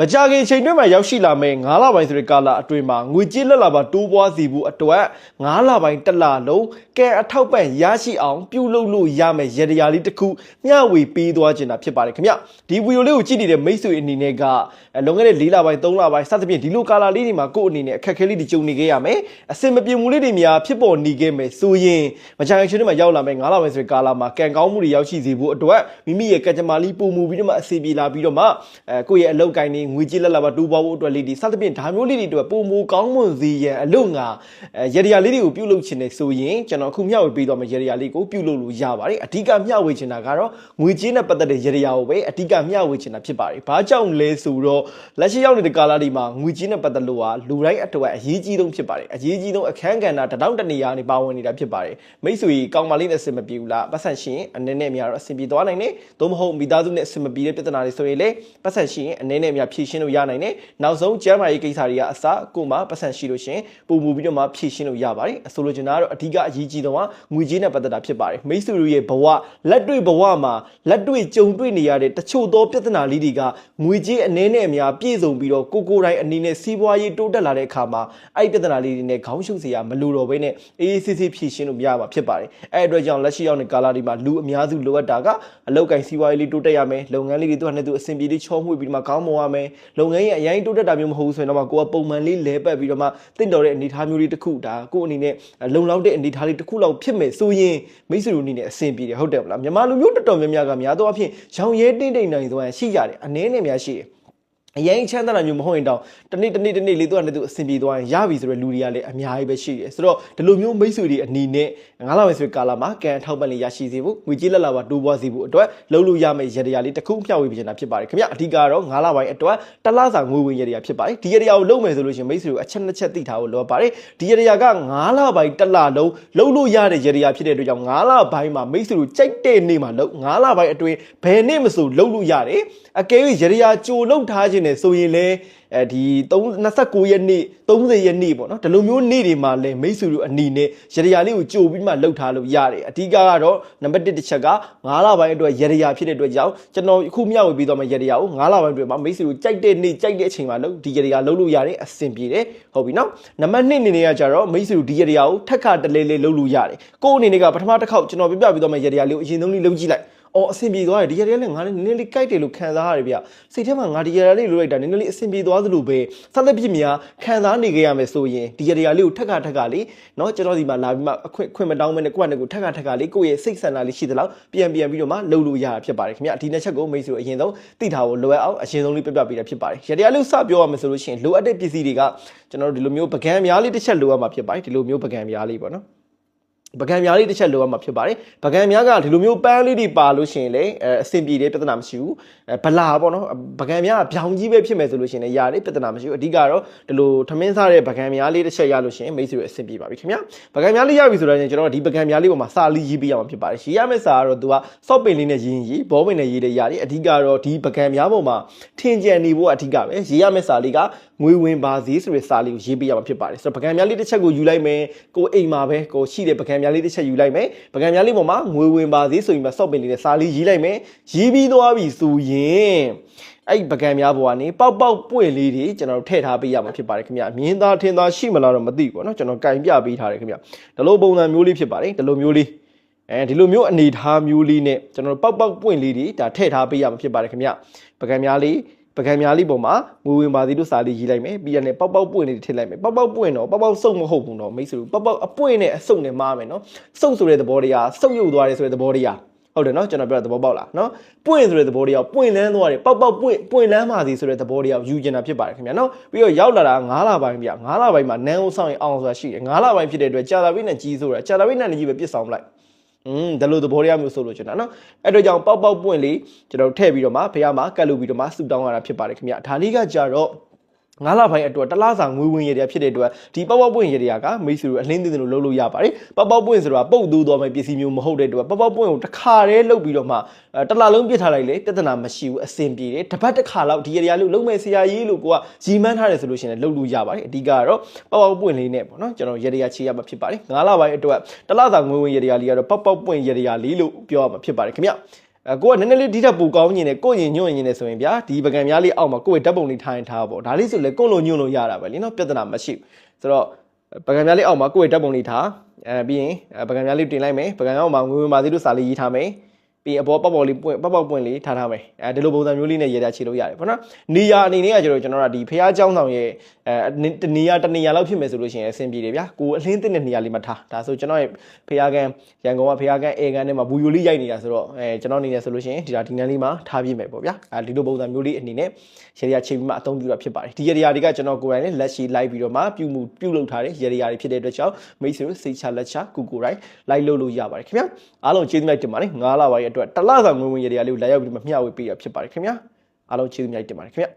မကြခင်ချိန်တွင်းမှာရောက်ရှိလာမယ့်9လပိုင်းဆိုတဲ့ကာလအတွင်းမှာငွေကြေးလက်လာပါတိုးပွားစီဖို့အတွက်9လပိုင်းတစ်လလုံးကဲအထောက်ပံ့ရရှိအောင်ပြုလုပ်လို့ရမယ့်ရတရားလေးတစ်ခုမျှဝေပေးသွားခြင်းတာဖြစ်ပါတယ်ခင်ဗျဒီဗီဒီယိုလေးကိုကြည့်နေတဲ့မိတ်ဆွေအနေနဲ့ကအဲလွန်ခဲ့တဲ့4လပိုင်း3လပိုင်းစသဖြင့်ဒီလိုကာလလေးတွေမှာကိုယ့်အနေနဲ့အခက်အခဲလေးတွေကြုံနေခဲ့ရမယ်အစင်မပြေမှုလေးတွေများဖြစ်ပေါ်နေခဲ့မယ်ဆိုရင်မကြခင်ချိန်တွင်းမှာရောက်လာမယ့်9လပိုင်းဆိုတဲ့ကာလမှာကံကောင်းမှုတွေရောက်ရှိစေဖို့အတွက်မိမိရဲ့ကံကြမ္မာလေးပုံမူပြီးတော့မှအစီပြေလာပြီးတော့မှအဲကိုယ့်ရဲ့အလုပ်ကိုင်းတွေငွေကြေးလက်လာပါတိုးပွားဖို့အတွက်လေးဒီစသဖြင့်ဒါမျိုးလေးတွေအတွက်ပုံမူကောင်းမွန်စေရန်အလို့ငါအဲရတရားလေးတွေကိုပြုလုပ်ခြင်းနဲ့ဆိုရင်ကျွန်တော်အခုမျှဝေပေးသွားမယ့်ရတရားလေးကိုပြုလုပ်လို့ရပါတယ်အဓိကမျှဝေခြင်းတာကတော့ငွေကြေးနဲ့ပတ်သက်တဲ့ရတရားကိုပဲအဓိကမျှဝေခြင်းတာဖြစ်ပါတယ်ဘာကြောင့်လဲဆိုတော့လက်ရှိရောက်နေတဲ့ကာလဒီမှာငွေကြေးနဲ့ပတ်သက်လို့ဟာလူတိုင်းအတွက်အရေးကြီးဆုံးဖြစ်ပါတယ်အရေးကြီးဆုံးအခန်းကဏ္ဍတတောင့်တနေရာနေပါဝင်နေတာဖြစ်ပါတယ်မိတ်ဆွေကောင်းမလေးနဲ့အဆင်မပြေဘူးလားပတ်ဆက်ရှင်အနေနဲ့များတော့အဆင်ပြေသွားနိုင်တယ်သို့မဟုတ်မိသားစုနဲ့အဆင်မပြေတဲ့ပြဿနာတွေဆိုရင်လေပတ်ဆက်ရှင်အနေနဲ့များဖြေရှင်းလို့ရနိုင်တယ်နောက်ဆုံးကျန်းမာရေးကိစ္စတွေကအစကိုမှပတ်ဆက်ရှိလို့ရှင်ပုံမူပြီးတော့မှဖြေရှင်းလို့ရပါတယ်အဆိုလိုချင်တာကတော့အဓိကအရေးကြီးဆုံးကငွေကြေးနဲ့ပတ်သက်တာဖြစ်ပါတယ်မိတ်ဆွေတို့ရဲ့ဘဝလက်တွေ့ဘဝမှာလက်တွေ့ကြုံတွေ့နေရတဲ့တချို့သောပြဿနာလေးတွေကငွေကြေးအနေနဲ့အများပြည့်စုံပြီးတော့ကိုကိုယ်တိုင်အနေနဲ့စီးပွားရေးတိုးတက်လာတဲ့အခါမှာအဲ့ဒီပြဿနာလေးတွေနဲ့ခေါင်းရှုပ်စရာမလိုတော့ဘဲနဲ့အေးအေးဆေးဆေးဖြေရှင်းလို့ရမှာဖြစ်ပါတယ်အဲ့အတွက်ကြောင့်လက်ရှိရောက်နေကာလဒီမှာလူအများစုလိုအပ်တာကအလောက်ကိုင်းစီးပွားရေးလေးတိုးတက်ရမယ်လုပ်ငန်းလေးတွေသူ့ဟာနဲ့သူအဆင်ပြေလေးချောမွေ့ပြီးတော့မှကောင်းမွန်ရမယ်လုပ်ငန်းရဲ့အရင်တိုးတက်တာမျိုးမဟုတ်ဘူးဆိုရင်တော့မှကိုကပုံမှန်လေးလဲပတ်ပြီးတော့မှတင့်တော်တဲ့အနေအထားမျိုးလေးတစ်ခုဒါကိုအနေနဲ့လုံလောက်တဲ့အနေအထားလေးတစ်ခုလောက်ဖြစ်မယ်ဆိုရင်မိတ်ဆွေတို့အနေနဲ့အဆင်ပြေတယ်ဟုတ်တယ်မလားမြန်မာလူမျိုးတော်တော်များများကများသောအားဖြင့်ရောင်ရဲတင်းတိမ်နိုင်သွားရင်ရှိကြတယ်အနည်းနဲ့များရှိတယ် အရင်ချမ်းသာတာမျိုးမဟုတ်ရင်တော့တနေ့တနေ့တနေ့လေးသူကလည်းသူအဆင်ပြေသွားရင်ရပြီဆိုတဲ့လူတွေကလည်းအများကြီးပဲရှိတယ်ဆိုတော့ဒီလိုမျိုးမိတ်ဆွေတွေအနေနဲ့ငါးလပိုင်းဆိုတဲ့ကာလမှာကံအထောက်ပံ့လေးရရှိစေဖို့ငွေကြေးလက်လာပါတိုးပွားစေဖို့အတွက်လှုပ်လို့ရမယ့်ရတရားလေးတစ်ခုမျှဝေပေးချင်တာဖြစ်ပါတယ်ခင်ဗျအဓိကတော့ငါးလပိုင်းအတွက်တစ်လစာငွေဝင်ရတရားဖြစ်ပါတယ်ဒီရတရားကိုလုပ်မယ်ဆိုလို့ရှိရင်မိတ်ဆွေတို့အချက်နှစ်ချက်သိထားဖို့လိုအပ်ပါတယ်ဒီရတရားကငါးလပိုင်းတစ်လလုံးလှုပ်လို့ရတဲ့ရတရားဖြစ်တဲ့အတွက်ကြောင့်ငါးလပိုင်းမှာမိတ်ဆွေတို့ကြိုက်တဲ့နေ့မှာလှုပ်ငါးလပိုင်းအတွင်းဘယ်နေ့မဆိုလှုပ်လို့ရတယ်အကယ်၍ရတရားကြိုလှုပ်ထားခြင်းနဲ့ဆိုရင်လည်းအဲဒီ29ရက်နေ့30ရက်နေ့ပေါ့နော်ဒီလိုမျိုးနေ့တွေမှာလည်းမိတ်ဆွေတို့အနေနဲ့ရတရားလေးကိုကြိုပြီးမှလှုပ်ထားလို့ရတယ်အဓိကကတော့နံပါတ်1တစ်ချက်က9လပိုင်းအတွက်ရတရားဖြစ်တဲ့အတွက်ကြောင့်ကျွန်တော်အခုမျှဝေပေးသွားမယ့်ရတရားကို9လပိုင်းအတွင်းမှာမိတ်ဆွေတို့ကြိုက်တဲ့နေ့ကြိုက်တဲ့အချိန်မှာလှုပ်ဒီရတရားလှုပ်လို့ရတယ်အဆင်ပြေတယ်ဟုတ်ပြီနော်နံပါတ်2အနေနဲ့ကကြတော့မိတ်ဆွေတို့ဒီရတရားကိုထက်ခါတလဲလဲလှုပ်လို့ရတယ်ကိုယ့်အနေနဲ့ကပထမတစ်ခေါက်ကျွန်တော်ပြပြပေးသွားမယ့်ရတရားလေးကိုအရင်ဆုံးလေးလှုပ်ကြည့်လိုက် အော်အဆင်ပြေသွားတယ်ဒီရရလေးငါလည်းနည်းနည်းလေးကြိုက်တယ်လို့ခံစားရတယ်ဗျစိတ်ထဲမှာငါဒီရရလေးလိုလိုက်တာနည်းနည်းလေးအဆင်ပြေသွားသလိုပဲစသဖြင့်များခံစားနေကြရမယ်ဆိုရင်ဒီရရလေးကိုထက်ကထက်ကလေးเนาะကျွန်တော်ဒီမှာလာပြီးမှအခွင့်ခွင့်မတောင်းမနဲ့ကိုယ့်အနေကိုထက်ကထက်ကလေးကိုယ့်ရဲ့စိတ်ဆန္ဒလေးရှိသလောက်ပြန်ပြန်ပြီးတော့မှလှုပ်လို့ရတာဖြစ်ပါတယ်ခင်ဗျဒီနှစ်ချက်ကိုမိတ်ဆွေအရင်ဆုံးသိထားဖို့လိုအပ်အောင်အရင်ဆုံးလေးပြပြပေးတာဖြစ်ပါတယ်ရရလေးစပြောရမယ်ဆိုလို့ရှိရင်လိုအပ်တဲ့ပစ္စည်းတွေကကျွန်တော်တို့ဒီလိုမျိုးပကံများလေးတစ်ချက်လိုအပ်မှာဖြစ်ပါတယ်ဒီလိုမျိုးပကံများလေးပေါ့နော် ပကံများလေးတစ်ချက်လိုရမှာဖြစ်ပါတယ်ပကံများကဒီလိုမျိုးပန်းလေးတွေပါလို့ရှိရင်လည်းအဲအဆင်ပြေတယ်ပြဿနာမရှိဘူးအဲဗလာပေါ့နော်ပကံများကပြောင်ကြီးပဲဖြစ်မယ်ဆိုလို့ရှိရင်လည်းရတယ်ပြဿနာမရှိဘူးအဓိကတော့ဒီလိုထမင်းစားတဲ့ပကံများလေးတစ်ချက်ရလို့ရှိရင်မိတ်ဆွေအဆင်ပြေပါပြီခင်ဗျာပကံများလေးရပြီဆိုတော့ကျွန်တော်ဒီပကံများလေးပေါ်မှာစာလေးရေးပေးရမှာဖြစ်ပါတယ်ရေးရမယ့်စာကတော့သူကစော့ပင်လေးနဲ့ရေးရင်ရေးဘောပင်နဲ့ရေးတဲ့ရတယ်အဓိကတော့ဒီပကံများပေါ်မှာထင်ကြံနေဖို့အဓိကပဲရေးရမယ့်စာလေးကငွေဝင်ပါစေဆိုတဲ့စာလေးကိုရေးပေးရမှာဖြစ်ပါတယ်ဆိုတော့ပကံများလေးတစ်ချက်ကိုယူလိုက်မယ်ကိုအိမ်မှာပဲကိုရှိတဲ့ပကံများလေးတစ်ချက်ယူလိုက်မယ်ပကံများလေးပေါ်မှာငွေဝင်ပါစေဆိုပြီးမှစော့ပင်လေးနဲ့စာလေးရေးလိုက်မယ်ရေးပြီးသွားပြီဆိုရင်အဲ့ပကံများပေါ်ကနေပေါက်ပေါက်ပွင့်လေးတွေကျွန်တော်တို့ထည့်ထားပေးရမှာဖြစ်ပါတယ်ခင်ဗျမြင်းသားထင်းသားရှိမလားတော့မသိဘူးပေါ့နော်ကျွန်တော်ကင်ပြပေးထားတယ်ခင်ဗျဒီလိုပုံစံမျိုးလေးဖြစ်ပါတယ်ဒီလိုမျိုးလေးအဲဒီလိုမျိုးအနေထားမျိုးလေးနဲ့ကျွန်တော်တို့ပေါက်ပေါက်ပွင့်လေးတွေဒါထည့်ထားပေးရမှာဖြစ်ပါတယ်ခင်ဗျပကံများလေး ပကံများလေးပေါ်မှာငွေဝင်ပါသေးလို့စာလေးရေးလိုက်မယ်ပြီးရတဲ့ပေါက်ပေါက်ပွင့်လေးထည့်လိုက်မယ်ပေါက်ပေါက်ပွင့်တော့ပေါက်ပေါက်စုပ်မဟုတ်ဘူးတော့မိတ်ဆွေပေါက်ပေါက်အပွင့်နဲ့အစုပ်နဲ့မားမယ်နော်စုပ်ဆိုတဲ့သဘောတရားစုပ်ယုတ်သွားတယ်ဆိုတဲ့သဘောတရားဟုတ်တယ်နော်ကျွန်တော်ပြောတဲ့သဘောပေါက်လားနော်ပွင့်ဆိုတဲ့သဘောတရားပွင့်လန်းသွားတယ်ပေါက်ပေါက်ပွင့်ပွင့်လန်းပါစီဆိုတဲ့သဘောတရားယူကျင်တာဖြစ်ပါတယ်ခင်ဗျာနော်ပြီးတော့ရောက်လာတာ9လပိုင်းပြ9လပိုင်းမှာနန်းအောင်ဆောင်ရင်အောင်ဆိုတာရှိတယ်9လပိုင်းဖြစ်တဲ့အတွက်ကြာတာပိနဲ့ကြီးဆိုတာကြာတာပိနဲ့ကြီးပဲပြစ်ဆောင်လိုက် อืมဒါလို့သဘောတရားမျိုးဆိုလို့ကျွန်တော်နော်အဲ့တော့ကြောင့်ပေါက်ပေါက်ပွင့်လေးကျွန်တော်ထည့်ပြီးတော့မှဖះမှာကတ်လို့ပြီးတော့မှဆူတောင်းရတာဖြစ်ပါတယ်ခင်ဗျဒါလေးကကြတော့ ငါးလပိုင်းအတွက်တလားစာငွေဝင်ရတဲ့ဖြစ်တဲ့အတွက်ဒီပေါက်ပေါက်ပွင့်ရတဲ့ကမိတ်ဆွေတို့အလင်းသိတယ်လို့လုပ်လို့ရပါတယ်ပေါက်ပေါက်ပွင့်ဆိုတာပုတ်တူးသွားမယ့်ပစ္စည်းမျိုးမဟုတ်တဲ့အတွက်ပေါက်ပေါက်ပွင့်ကိုတစ်ခါတည်းလုပ်ပြီးတော့မှတလားလုံးပြစ်ထားလိုက်လေပြဿနာမရှိဘူးအဆင်ပြေတယ်တစ်ပတ်တစ်ခါလောက်ဒီရတဲ့လို့လုံးမဲ့ဆရာကြီးလို့ကိုကရီမန်းထားတယ်ဆိုလို့ရှိရင်လုပ်လို့ရပါတယ်အဓိကကတော့ပေါက်ပေါက်ပွင့်လေးနဲ့ပေါ့နော်ကျွန်တော်ရတဲ့ချေရမှာဖြစ်ပါတယ်ငါးလပိုင်းအတွက်တလားစာငွေဝင်ရတဲ့လေးကတော့ပေါက်ပေါက်ပွင့်ရတဲ့လေးလို့ပြောရမှာဖြစ်ပါတယ်ခင်ဗျ အဲကိုကနည်းနည်းလေးဒီထက်ပိုကောင်းညင်တယ်ကိုရင်ညွန့်ရင်နေဆိုရင်ဗျာဒီပကံများလေးအောက်မှာကိုယ့်ရဲ့ဓာတ်ပုံလေးထားရင်ထားပါပေါ့ဒါလေးဆိုလေကိုလိုညွန့်လို့ရတာပဲလीနော်ပြဿနာမရှိဘူးဆိုတော့ပကံများလေးအောက်မှာကိုယ့်ရဲ့ဓာတ်ပုံလေးထားအဲပြီးရင်ပကံများလေးတင်လိုက်မယ်ပကံအောက်မှာငွေဝင်ပါသေးလို့စာလေးရေးထားမယ် ပြီးအပေါ်ပေါက်ပေါက်လေးပွင့်ပေါက်ပေါက်ပွင့်လေးထားထားမယ်အဲဒီလိုပုံစံမျိုးလေးနဲ့ရေးတာခြေလို့ရတယ်ပေါ့နော်နေရာအနေနဲ့ကကျတော့ကျွန်တော်တို့ကဒီဖះเจ้าဆောင်ရဲ့အဲတနေရာတနေရာလောက်ဖြစ်မယ်ဆိုလို့ရှိရင်အဆင်ပြေတယ်ဗျာကိုအလင်းသိတဲ့နေရာလေးမှာထားဒါဆိုကျွန်တော်ရဲ့ဖះကန်ရန်ကုန်ကဖះကန်အေကန်ထဲမှာဘူယိုလေးရိုက်နေတာဆိုတော့အဲကျွန်တော်အနေနဲ့ဆိုလို့ရှိရင်ဒီဒါဒီနန်းလေးမှာထားပြမယ်ပေါ့ဗျာအဲဒီလိုပုံစံမျိုးလေးအနေနဲ့ရေရာချိန်ပြီးမှအသုံးပြုတာဖြစ်ပါတယ်ဒီရေရာတွေကကျွန်တော်ကိုယ်တိုင်နဲ့လက်ရှိလိုက်ပြီးတော့မှပြုမှုပြုလုပ်ထားတဲ့ရေရာတွေဖြစ်တဲ့အတွက်ကြောင့်မိတ်ဆွေတို့စိတ်ချလက်ချကိုကိုယ်တိုင်လိုက်လုပ်လို့ရပါတယ်ခင်ဗျာအားလုံးကျေးဇူးများတင်ပါတယ်9လပါရဲ့ အတွက်တစ်လစာငွေဝင်ရေရာလေးကိုလာရောက်ပြီးမှမျှဝေပေးရဖြစ်ပါတယ်ခင်ဗျာအားလုံးကျေးဇူးများတင်ပါတယ်ခင်ဗျာ